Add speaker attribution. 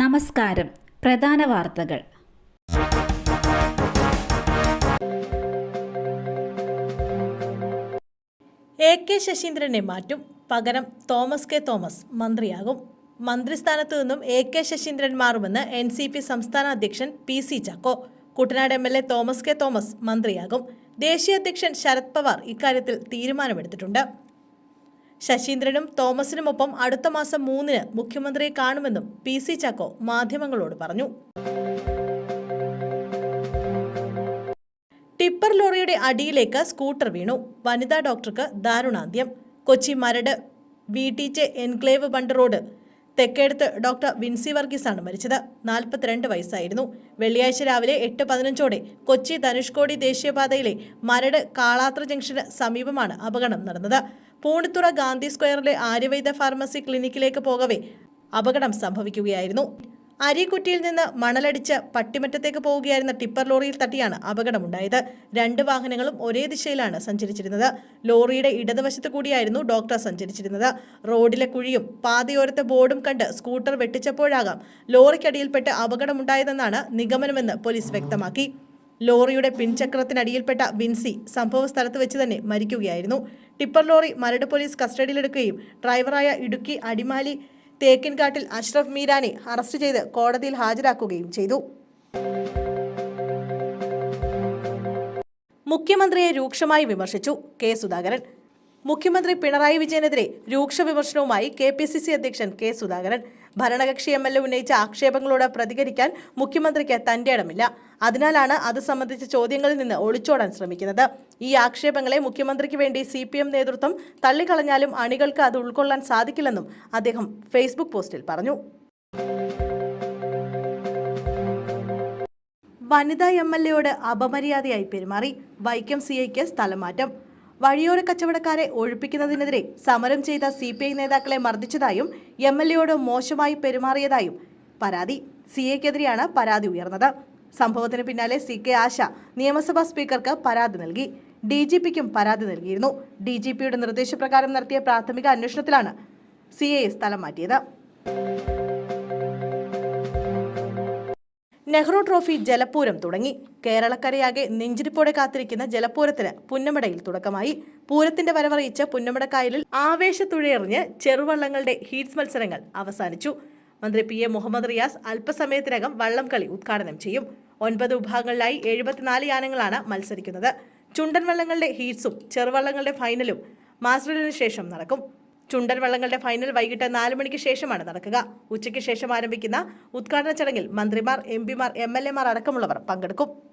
Speaker 1: നമസ്കാരം. പ്രധാന വാർത്തകൾ.
Speaker 2: എ കെ ശശീന്ദ്രനെ മാറ്റും. പകരം തോമസ് കെ തോമസ് മന്ത്രിയാകും. മന്ത്രിസ്ഥാനത്തു നിന്നും എ കെ ശശീന്ദ്രൻ മാറുമെന്ന് എൻ സി പി സംസ്ഥാന അധ്യക്ഷൻ P C Chacko. Kuttanad M L A Thomas K Thomas മന്ത്രിയാകും. ദേശീയ അധ്യക്ഷൻ ശരത് പവാർ ഇക്കാര്യത്തിൽ തീരുമാനമെടുത്തിട്ടുണ്ട്. ശശീന്ദ്രനും തോമസിനുമൊപ്പം അടുത്ത മാസം മൂന്നിന് മുഖ്യമന്ത്രിയെ കാണുമെന്നും പി സി ചാക്കോ മാധ്യമങ്ങളോട് പറഞ്ഞു. ടിപ്പർ ലോറിയുടെ അടിയിലേക്ക് സ്കൂട്ടർ വീണു. വനിതാ ഡോക്ടർക്ക് ദാരുണാന്ത്യം. Kochi Maradu V T enclave bund road Thekkedath doctor Vincy വർഗീസാണ് മരിച്ചത്. നാൽപ്പത്തിരണ്ട് വയസ്സായിരുന്നു. വെള്ളിയാഴ്ച രാവിലെ എട്ട് പതിനഞ്ചോടെ കൊച്ചി ധനുഷ്കോടി ദേശീയപാതയിലെ മരട് കാളാത്ര ജംഗ്ഷന് സമീപമാണ് അപകടം നടന്നത്. പൂണിത്തുറ ഗാന്ധി സ്ക്വയറിലെ ആര്യവൈദ്യ ഫാർമസി ക്ലിനിക്കിലേക്ക് പോകവേ അപകടം സംഭവിക്കുകയായിരുന്നു. അരിക്കുറ്റിയിൽ നിന്ന് മണലടിച്ച് പട്ടിമറ്റത്തേക്ക് പോവുകയായിരുന്ന ടിപ്പർ ലോറിയിൽ തട്ടിയാണ് അപകടമുണ്ടായത്. രണ്ട് വാഹനങ്ങളും ഒരേ ദിശയിലാണ് സഞ്ചരിച്ചിരുന്നത്. ലോറിയുടെ ഇടതുവശത്ത് കൂടിയായിരുന്നു ഡോക്ടർ സഞ്ചരിച്ചിരുന്നത്. റോഡിലെ കുഴിയും പാതയോരത്തെ ബോർഡും കണ്ട് സ്കൂട്ടർ വെട്ടിച്ചപ്പോഴാകാം ലോറിക്കടിയിൽപ്പെട്ട് അപകടമുണ്ടായതെന്നാണ് നിഗമനമെന്ന് പോലീസ് വ്യക്തമാക്കി. ലോറിയുടെ പിൻചക്രത്തിനടിയിൽപ്പെട്ട വിൻസി സംഭവ സ്ഥലത്ത് വെച്ച് തന്നെ മരിക്കുകയായിരുന്നു. ടിപ്പർ ലോറി മരട് പോലീസ് കസ്റ്റഡിയിലെടുക്കുകയും ഡ്രൈവറായ ഇടുക്കി അടിമാലി തേക്കിൻകാട്ടിൽ അഷ്റഫ് മീരാനെ അറസ്റ്റ് ചെയ്ത് കോടതിയിൽ ഹാജരാക്കുകയും ചെയ്തു. മുഖ്യമന്ത്രിയെ രൂക്ഷമായി വിമർശിച്ചു കെ സുധാകരൻ. മുഖ്യമന്ത്രി പിണറായി വിജയനെതിരെ രൂക്ഷ വിമർശനവുമായി കെ പി സി സി അധ്യക്ഷൻ കെ സുധാകരൻ. ഭരണകക്ഷി എം എൽ എ ഉന്നയിച്ച ആക്ഷേപങ്ങളോട് പ്രതികരിക്കാൻ മുഖ്യമന്ത്രിക്ക് തന്റെ ഇടമില്ല. അതിനാലാണ് അത് സംബന്ധിച്ച ചോദ്യങ്ങളിൽ നിന്ന് ഒളിച്ചോടാൻ ശ്രമിക്കുന്നത്. ഈ ആക്ഷേപങ്ങളെ മുഖ്യമന്ത്രിക്ക് വേണ്ടി സി പി എം നേതൃത്വം തള്ളിക്കളഞ്ഞാലും അണികൾക്ക് അത് ഉൾക്കൊള്ളാൻ സാധിക്കില്ലെന്നും അദ്ദേഹം ഫേസ്ബുക്ക് പോസ്റ്റിൽ പറഞ്ഞു. വനിതാ എം എൽ എയോട് അപമര്യാദയായി പെരുമാറി. വൈക്കം സി ഐക്ക് സ്ഥലമാറ്റം വഴിയോര കച്ചവടക്കാരെ ഒഴിപ്പിക്കുന്നതിനെതിരെ സമരം ചെയ്ത സി പി ഐ നേതാക്കളെ മർദ്ദിച്ചതായും എം എൽ എയോട് മോശമായി പെരുമാറിയതായും പരാതി സി എക്കെതിരെയാണ് പരാതി ഉയർന്നത്. സംഭവത്തിന് പിന്നാലെ സി കെ ആശ നിയമസഭാ സ്പീക്കർക്ക് പരാതി നൽകി. ഡി ജി പിക്കും പരാതി നൽകിയിരുന്നു. ഡി ജി പിയുടെ നിർദ്ദേശപ്രകാരം നടത്തിയ പ്രാഥമിക അന്വേഷണത്തിലാണ് സി എ സ്ഥലം മാറ്റിയത്. നെഹ്റു ട്രോഫി ജലപൂരം തുടങ്ങി. കേരളക്കരയാകെ നെഞ്ചിരിപ്പോടെ കാത്തിരിക്കുന്ന ജലപൂരത്തിന് പുന്നമടയിൽ തുടക്കമായി. പൂരത്തിന്റെ വരവറിയിച്ച പുന്നമടക്കായലിൽ ആവേശത്തുഴയെറിഞ്ഞ് ചെറുവള്ളങ്ങളുടെ ഹീറ്റ്സ് മത്സരങ്ങൾ അവസാനിച്ചു. മന്ത്രി പി എ മുഹമ്മദ് റിയാസ് അല്പസമയത്തിനകം വള്ളംകളി ഉദ്ഘാടനം ചെയ്യും. ഒൻപത് വിഭാഗങ്ങളിലായി എഴുപത്തിനാല് യാനങ്ങളാണ് മത്സരിക്കുന്നത്. ചുണ്ടൻ വള്ളങ്ങളുടെ ഹീറ്റ്സും ചെറുവള്ളങ്ങളുടെ ഫൈനലും മാസ്റ്ററിന് ശേഷം നടക്കും. ചുണ്ടൻ വള്ളങ്ങളുടെ ഫൈനൽ വൈകിട്ട് നാല് മണിക്ക് ശേഷമാണ് നടക്കുക. ഉച്ചയ്ക്ക് ശേഷം ആരംഭിക്കുന്ന ഉദ്ഘാടന ചടങ്ങിൽ മന്ത്രിമാർ എം പിമാർ എം എൽ എമാർ അടക്കമുള്ളവർ പങ്കെടുക്കും.